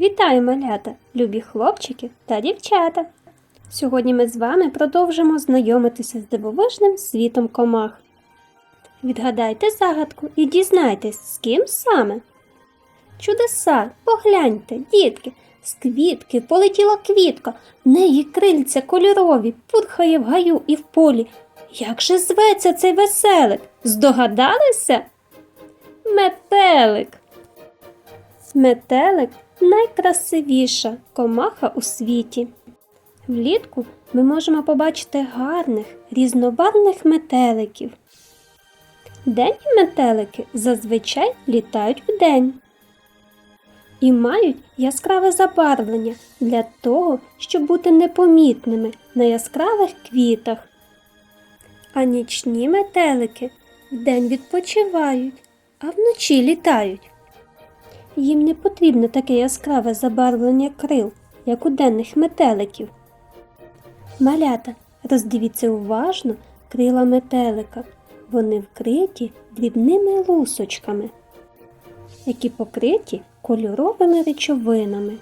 Вітаю, малята, любі хлопчики та дівчата! Сьогодні ми з вами продовжимо знайомитися з дивовижним світом комах. Відгадайте загадку і дізнайтесь, з ким саме. Чудеса, погляньте, дітки, з квітки полетіла квітка, в неї крильця кольорові, пурхає в гаю і в полі. Як же зветься цей веселик? Здогадалися? Метелик. Метелик найкрасивіша комаха у світі. Влітку ми можемо побачити гарних, різнобарвних метеликів. Денні метелики зазвичай літають вдень і мають яскраве забарвлення для того, щоб бути непомітними на яскравих квітах. А нічні метелики вдень відпочивають, а вночі літають. Їм не потрібно таке яскраве забарвлення крил, як у денних метеликів. Малята, роздивіться уважно крила метелика. Вони вкриті дрібними лусочками, які покриті кольоровими речовинами.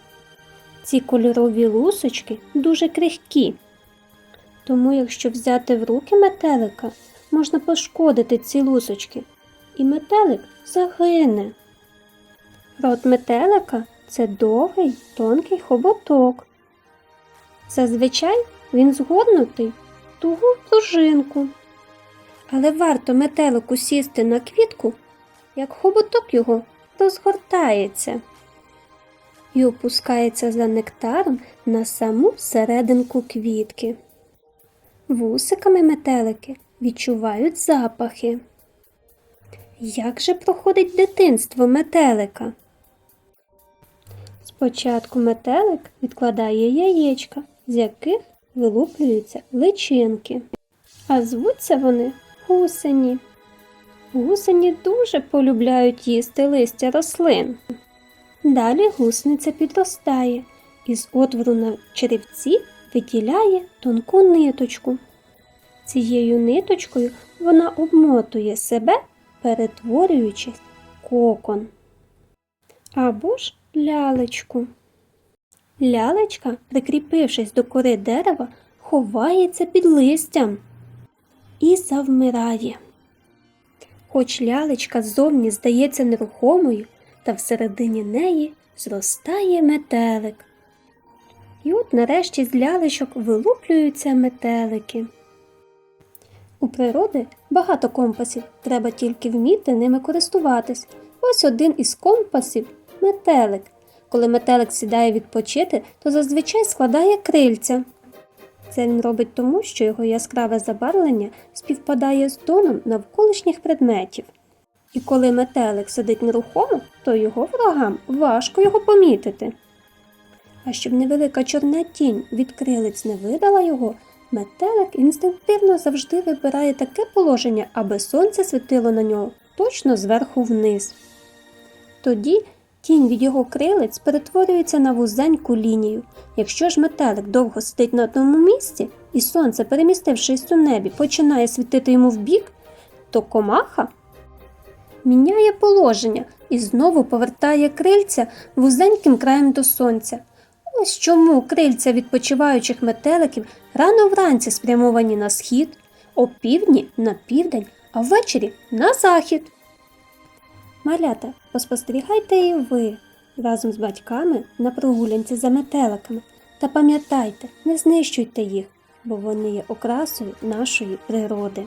Ці кольорові лусочки дуже крихкі. Тому, якщо взяти в руки метелика, можна пошкодити ці лусочки, і метелик загине. Рот метелика це довгий тонкий хоботок. Зазвичай він згорнутий в тугу пружинку. Але варто метелику сісти на квітку, як хоботок його розгортається і опускається за нектаром на саму серединку квітки. Вусиками метелики відчувають запахи. Як же проходить дитинство метелика? Спочатку метелик відкладає яєчка, з яких вилуплюються личинки. А звуться вони гусені. Гусені дуже полюбляють їсти листя рослин. Далі гусениця підростає і з отвору на черевці виділяє тонку ниточку. Цією ниточкою вона обмотує себе, перетворюючись в кокон. Або ж лялечку. Лялечка, прикріпившись до кори дерева, ховається під листям і завмирає. Хоч лялечка ззовні здається нерухомою, та всередині неї зростає метелик. І от нарешті з лялечок вилуплюються метелики. У природи багато компасів, треба тільки вміти ними користуватись. Ось один із компасів метелик. Коли метелик сідає відпочити, то зазвичай складає крильця. Це він робить тому, що його яскраве забарвлення співпадає з тоном навколишніх предметів. І коли метелик сидить нерухомо, то його ворогам важко його помітити. А щоб невелика чорна тінь від крилиць не видала його, метелик інстинктивно завжди вибирає таке положення, аби сонце світило на нього точно зверху вниз. Тоді тінь від його крилиць перетворюється на вузеньку лінію. Якщо ж метелик довго сидить на одному місці, і сонце, перемістившись у небі, починає світити йому вбік, то комаха міняє положення і знову повертає крильця вузеньким краєм до сонця. Ось чому крильця відпочиваючих метеликів рано вранці спрямовані на схід, опівдні на південь, а ввечері на захід. Малята, поспостерігайте і ви разом з батьками на прогулянці за метеликами. Та пам'ятайте, не знищуйте їх, бо вони є окрасою нашої природи.